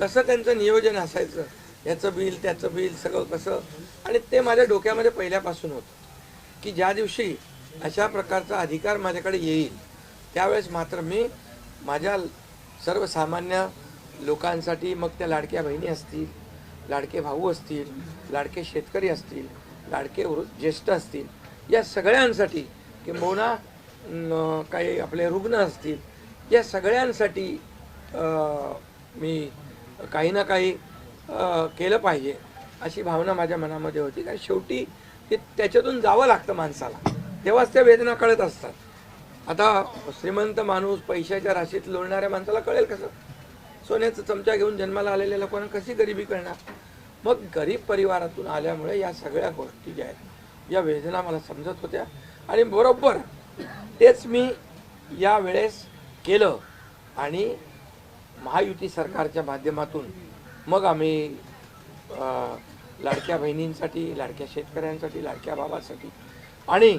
कसं त्यांचं नियोजन असायचं याचं बिल त्याचं बिल सगळं कसं? आणि ते माझ्या डोक्यामध्ये पहिल्यापासून होतं की ज्या दिवशी अशा प्रकारचा अधिकार माझ्याकडे येईल त्यावेळेस मात्र मी माझ्या सर्वसामान्य लोकांसाठी मग त्या लाडक्या बहिणी असतील लाडके भाऊ असतील लाडके शेतकरी असतील लाडके वृ ज्येष्ठ असतील या सगळ्यांसाठी किंबहुना काही आपले रुग्ण असतील या सगळ्यांसाठी मी काही ना काही केलं पाहिजे अशी भावना माझ्या मनामध्ये होती. कारण शेवटी ते त्याच्यातून जावं लागतं माणसाला. तेव्हाच त्या वेदना कळत असतात. आता श्रीमंत माणूस पैशाच्या राशीत लोळणाऱ्या माणसाला कळेल कसं? सोन्याचा चमचा घेऊन जन्माला आलेल्या लोकांना कशी गरिबी करणार? मग गरीब परिवारातून आल्यामुळे या सगळ्या गोष्टी ज्या आहेत या वेदना मला समजत होत्या. आणि बरोबर तेच मी या वेळेस केलं. आणि महायुती सरकारच्या माध्यमातून मग आम्ही लाडक्या बहिणींसाठी लाडक्या शेतकऱ्यांसाठी लाडक्या बाबासाठी आणि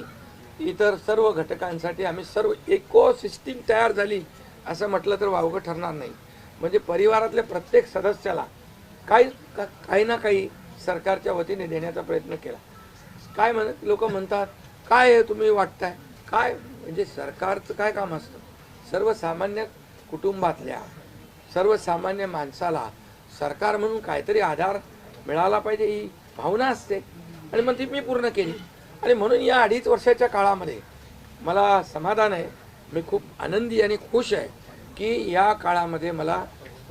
इतर सर्व घटकांसाठी आम्ही सर्व इको सिस्टीम तयार झाली असं म्हटलं तर वावगं ठरणार नाही. म्हणजे परिवारातल्या प्रत्येक सदस्याला काही का- काही ना काही सरकारच्या वतीने देण्याचा प्रयत्न केला. काय म्हण लोक म्हणतात काय आहे तुम्ही वाटताय? काय? म्हणजे सरकारचं काय काम असतं? सर्वसामान्य कुटुंबातल्या सर्वसामान्य माणसाला सरकार म्हणून काहीतरी आधार मिळाला पाहिजे ही भावना असते. आणि मग ती मी पूर्ण केली. आणि म्हणून या अडीच वर्षाच्या काळामध्ये मला समाधान आहे. मी खूप आनंदी आणि खुश आहे की या काळामध्ये मला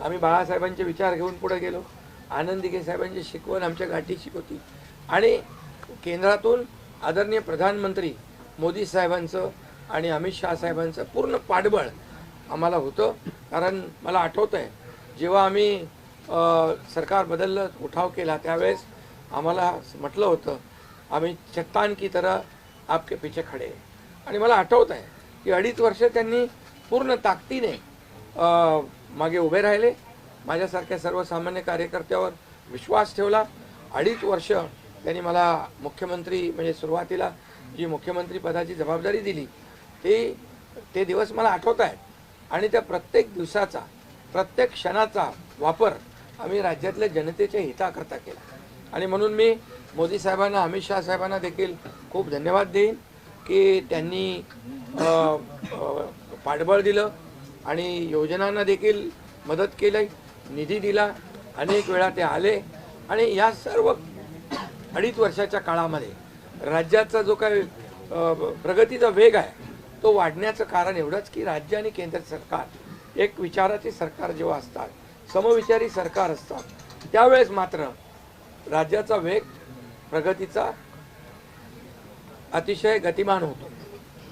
आम्ही बाळासाहेबांचे विचार घेऊन पुढे गेलो. आनंदिके साहेबांची शिकवण आमच्या गाठीशी होती आणि केंद्रातून आदरणीय प्रधानमंत्री मोदी साहेबांचं आणि अमित शहा साहेबांचं पूर्ण पाठबळ आम्हाला होतं. कारण मला आठवतं आहे जेव्हा आम्ही सरकार बदललं उठाव केला त्यावेळेस आम्हाला म्हटलं होतं आम्ही चट्टान की तरह आपके पीछे खडे आणि मला आठवत आहे की अडीच वर्ष त्यांनी पूर्ण ताकदीने मागे उभे राहिले. माझ्यासारख्या सर्वसामान्य कार्यकर्त्यावर विश्वास ठेवला. अडीच वर्ष त्यांनी मला मुख्यमंत्री म्हणजे सुरुवातीला जी मुख्यमंत्री पदाची जबाबदारी दिली ती ते दिवस मला आठवत आहेत आणि त्या प्रत्येक दिवसाचा प्रत्येक क्षणाचा वापर आम्ही राज्यातल्या जनतेच्या हिताकरता केला. आणि म्हणून मी मोदी साहेबांना अमित शहा साहेबांना देखील खूप धन्यवाद देईन की त्यांनी पाठबळ दिलं आणि योजनांना देखील मदत केली निधी दिला अनेक वेळा ते आले. आणि या सर्व अडीच वर्षाच्या काळामध्ये राज्याचा जो काही प्रगतीचा वेग आहे तो वाढण्याचं कारण एवढंच की राज्य आणि केंद्र सरकार एक विचाराचे सरकार जेव्हा असतात समविचारी सरकार असतात त्यावेळेस मात्र राज्याचा वेग प्रगतीचा अतिशय गतिमान होतो.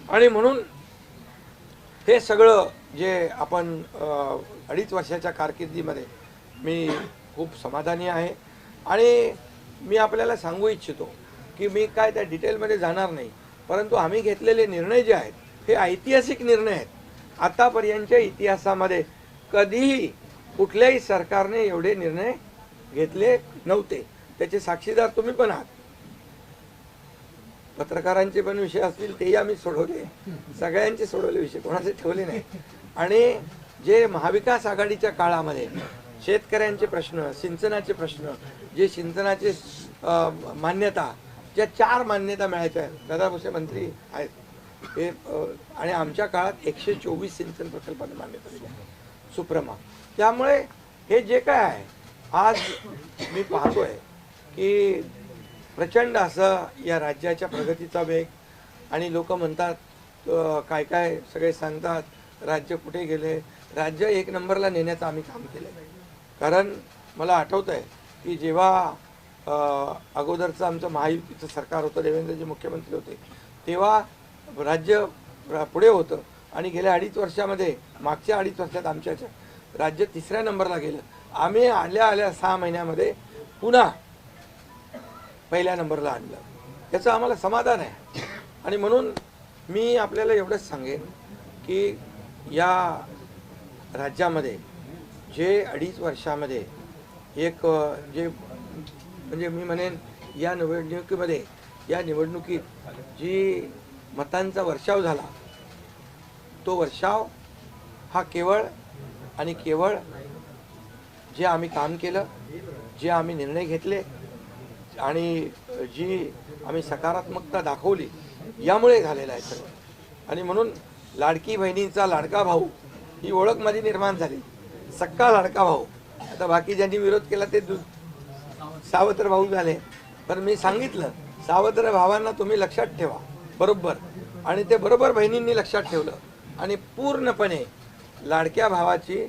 आणि म्हणून हे सगळं जे आपण अडीच वर्षाच्या कारकिर्दीमध्ये मी खूप समाधानी आहे. आणि मी आपल्याला सांगू इच्छितो की मी काय त्या डिटेलमध्ये जाणार नाही परंतु आम्ही घेतलेले निर्णय जे आहेत हे ऐतिहासिक निर्णय आहेत. आतापर्यंतच्या इतिहासामध्ये कधीही कुठल्याही सरकारने एवढे निर्णय घेतले नव्हते. त्याचे साक्षीदार तुम्ही पण आहात. पत्रकारांचे पण विषय असतील तेही आम्ही सोडवले. सगळ्यांचे सोडवले विषय कोणाचे ठेवले नाही. आणि जे महाविकास आघाडीच्या काळामध्ये शेतकऱ्यांचे प्रश्न सिंचनाचे प्रश्न जे सिंचनाचे मान्यता ज्या चार मान्यता मिळायच्या आहेत दादा भुसे मंत्री आहेत. हे आणि आमच्या काळात एकशे चोवीस सिंचन प्रकल्पाने मान्यता दिली आहे सुप्रमा त्यामुळे हे जे काय आहे आज मी पाहतोय की प्रचंड असं या राज्याच्या प्रगतीचा वेग आणि लोक म्हणतात काय काय सगळे सांगतात राज्य कुठे गेले? राज्य एक नंबरला नेण्याचं आम्ही काम केलं कारण मला आठवतं आहे की जेव्हा अगोदरचं आमचं महायुतीचं सरकार होतं देवेंद्रजी मुख्यमंत्री होते तेव्हा राज्य पुढे होतं. आणि गेल्या अडीच वर्षामध्ये मागच्या अडीच वर्षात आमच्या राज्य तिसऱ्या नंबरला गेलं. आम्ही आल्या आल्या सहा महिन्यामध्ये पुन्हा पहिल्या नंबरला आणलं. याचं आम्हाला समाधान आहे. आणि म्हणून मी आपल्याला एवढंच सांगेन की या राज्यामध्ये जे अडीच वर्षामध्ये एक जे म्हणजे मी म्हणेन या निवडणुकीमध्ये या निवडणुकीत जी मतांचा वर्षाव झाला. तो वर्षाव हा केवळ आणि केवळ जे आम्ही काम केलं जे आम्ही निर्णय घेतले आणि जी आम्ही सकारात्मकता दाखवली यामुळे झालेलं आहे सगळं. आणि म्हणून लाडकी बहिणीचा लाडका भाऊ ही ओळख माझी निर्माण झाली. सक्का लाडका भाऊ. आता बाकी ज्यांनी विरोध केला ते दु सावत्र भाऊ झाले. पण मी सांगितलं सावत्र भावांना तुम्ही लक्षात ठेवा. बरोबर. आणि ते बरोबर बहिणींनी लक्षात ठेवलं. आणि पूर्णपणे लाडक्या भावाची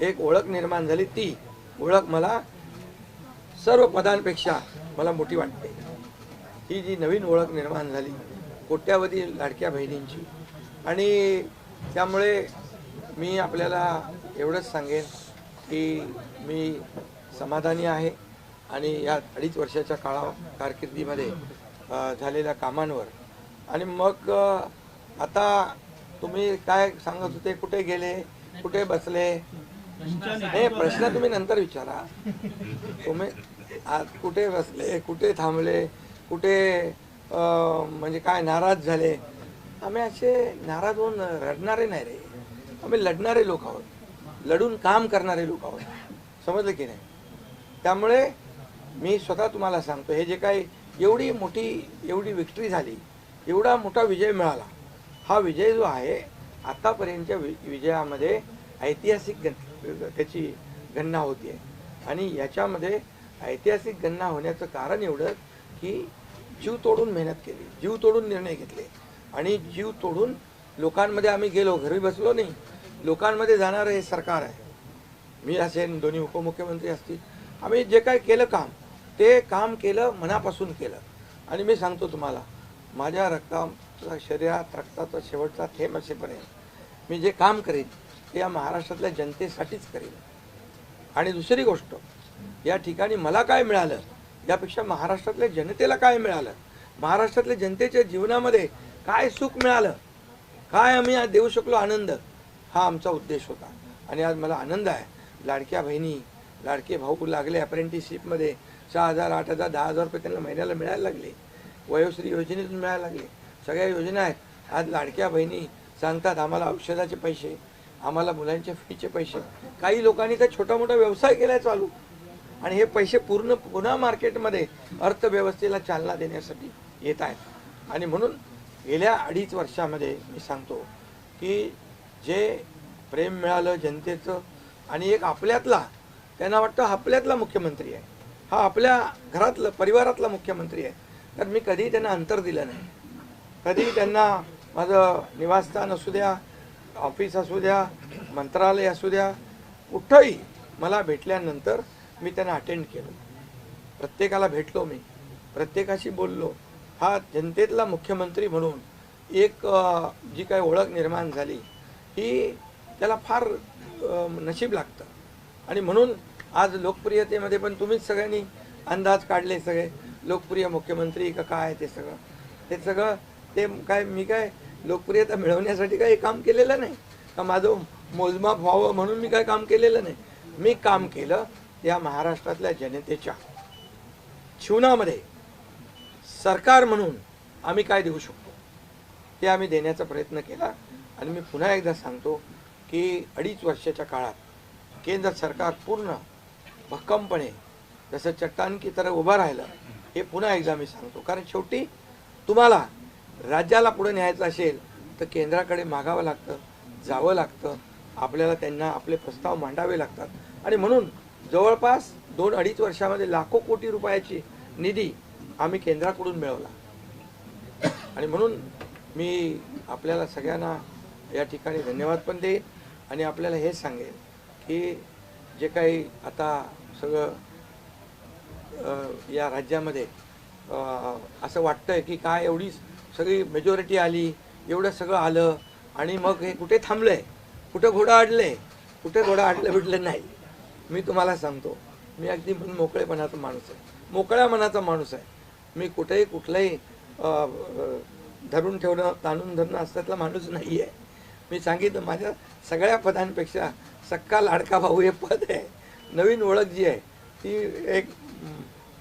एक ओळख निर्माण झाली. ती ओळख मला सर्व पदांपेक्षा मला मोठी वाटते. ही जी नवीन ओळख निर्माण झाली कोट्यावधी लाडक्या बहिणींची. आणि त्यामुळे मी आपल्याला एवढंच सांगेन की मी समाधानी आहे. आणि या अडीच वर्षाच्या काळा कारकिर्दीमध्ये झालेल्या कामांवर आणि मग आता तुम्ही काय सांगत होते? कुठे गेले? कुठे बसले? हे प्रश्न तुम्ही नंतर विचारा. तुम्ही आज कुठे बसले? कुठे थांबले? कुठे म्हणजे काय नाराज झाले? आम्ही असे नाराज होऊन रडणारे नाही रे. आम्ही लढणारे लोक आहोत. लढून काम करणारे लोक आहोत. समजलं की नाही? त्यामुळे मी स्वतः तुम्हाला सांगतो हे जे काही एवढी मोठी एवढी विक्ट्री झाली एवढा मोठा विजय मिळाला. हा विजय जो आहे आतापर्यंतच्या वि विजयामध्ये ऐतिहासिक गण त्याची गणना होती आणि याच्यामध्ये ऐतिहासिक गणना होण्याचं कारण एवढं की जीव तोडून मेहनत केली जीव तोडून निर्णय घेतले. आणि जीव तोडून लोकांमध्ये आम्ही गेलो घरी बसलो नाही. लोकांमध्ये जाणारं हे सरकार आहे. मी असेन दोन्ही उपमुख्यमंत्री असतील. आम्ही जे काय केलं काम ते काम केलं मनापासून केलं. आणि मी सांगतो तुम्हाला माझ्या रक्ताचा शरीरात रक्ताचा शेवटचा थेंब असेपर्यंत मी जे काम करेन ते या महाराष्ट्रातल्या जनतेसाठीच करेन. आणि दुसरी गोष्ट या ठिकाणी मला काय मिळालं यापेक्षा महाराष्ट्रातल्या जनतेला काय मिळालं महाराष्ट्रातल्या जनतेच्या जीवनामध्ये काय सुख मिळालं काय आम्ही आज देऊ शकलो आनंद हा आमचा उद्देश होता. आणि आज मला आनंद आहे. लाडक्या बहिणी लाडके भाऊ लागले अप्रेंटिसशिपमध्ये सहा हजार आठ हजार दहा हजार रुपये त्यांना महिन्याला मिळायला लागले. वयोश्री योजनेतून मिळायला लागले. सगळ्या योजना आहेत. आज लाडक्या बहिणी सांगतात आम्हाला औषधाचे पैसे आम्हाला मुलांच्या फीचे पैसे. काही लोकांनी तर छोटा मोठा व्यवसाय केलाय चालू. आणि हे पैसे पूर्ण पुन्हा मार्केटमध्ये अर्थव्यवस्थेला चालना देण्यासाठी येत आहेत. आणि म्हणून गेल्या अडीच वर्षामध्ये मी सांगतो की जे प्रेम मिळालं जनतेचं आणि एक आपल्यातला त्यांना वाटतं आपल्यातला मुख्यमंत्री आहे. हा आपल्या घरातलं परिवारातला मुख्यमंत्री आहे. तर मी कधीही त्यांना अंतर दिलं नाही. कधीही त्यांना माझं निवासस्थान असू द्या ऑफिस असू द्या मंत्रालय असू द्या कुठंही मला भेटल्यानंतर मी त्यांना अटेंड केलं. प्रत्येकाला भेटलो मी. प्रत्येकाशी बोललो. हा जनतेतला मुख्यमंत्री म्हणून एक जी काही ओळख निर्माण झाली ही त्याला फार नशीब लागतं. आणि म्हणून आज लोकप्रियतेमध्ये पण तुम्हीच सगळ्यांनी अंदाज काढले सगळे. लोकप्रिय मुख्यमंत्री का काय ते सगळं? ते सगळं ते काय मी काय लोकप्रियता मिळवण्यासाठी काही काम केलेलं नाही? का माझं मोजमाप व्हावं म्हणून मी काय काम केलेलं नाही? मी काम केलं या महाराष्ट्रातल्या जनतेच्या जीवनामध्ये. सरकार म्हणून आम्ही काय देऊ शकतो? ते आम्ही देण्याचा प्रयत्न केला. आणि मी पुन्हा एकदा सांगतो की अडीच वर्षाच्या काळात केंद्र सरकार पूर्ण भक्कमपणे जसं चट्टान की उभं राहिलं हे पुन्हा एकदा मी सांगतो. कारण शेवटी तुम्हाला राज्याला पुढे न्यायचं असेल तर केंद्राकडे मागावं लागतं जावं लागतं. आपल्याला त्यांना आपले प्रस्ताव मांडावे लागतात. आणि म्हणून जवळपास दोन अडीच वर्षामध्ये लाखो कोटी रुपयाची निधी आम्ही केंद्राकडून मिळवला. आणि म्हणून मी आपल्याला सगळ्यांना या ठिकाणी धन्यवाद पण देईन. आणि आपल्याला हे सांगेन की जे काही आता सगळं या राज्यामध्ये. असं वाटतं आहे की काय एवढी सगळी मेजॉरिटी आली एवढं सगळं आलं आणि मग हे कुठे थांबलं आहे कुठं घोडं आहे कुठे घोडं अडलं बिडलं नाही? मी तुम्हाला सांगतो. मी अगदी मन मोकळेपणाचा माणूस आहे. मोकळ्या मनाचा माणूस आहे. मी कुठेही कुठलंही धरून ठेवणं ताणून धरणं असल्यातला माणूस नाही आहे मी सांगितलं माझ्या सगळ्या पदांपेक्षा सक्का लाडका भाऊ हे पद आहे. नवीन ओळख जी आहे ती एक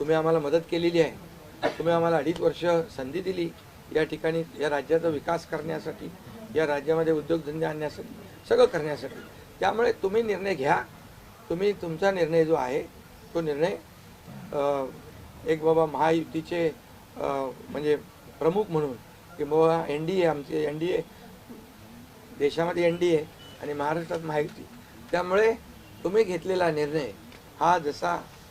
तुम्ही आम्हाला मदत केलेली आहे. तुम्ही आम्हाला अडीच वर्ष संधी दिली या ठिकाणी या राज्याचा विकास करण्यासाठी या राज्यामध्ये उद्योगधंदे आणण्यासाठी सगळं करण्यासाठी. त्यामुळे तुम्ही निर्णय घ्या. तुम्ही तुमचा निर्णय जो आहे तो निर्णय एक बाबा महायुतीचे म्हणजे प्रमुख म्हणून की बाबा एन डी ए आमचे एन डी ए देशामध्ये एन डी ए आणि महाराष्ट्रात महायुती. त्यामुळे तुम्ही घेतलेला निर्णय हा जसा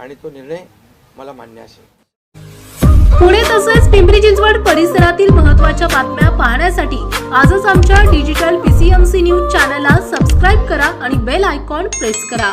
आणि तो निर्णय मला मान्य असेल. पुणे तसेच पिंपरी चिंचवड परिसरातील महत्त्वाच्या बातम्या पाहण्यासाठी आजच आमच्या डिजिटल पीसीएमसी न्यूज चॅनलला सबस्क्राईब करा आणि बेल आयकॉन प्रेस करा.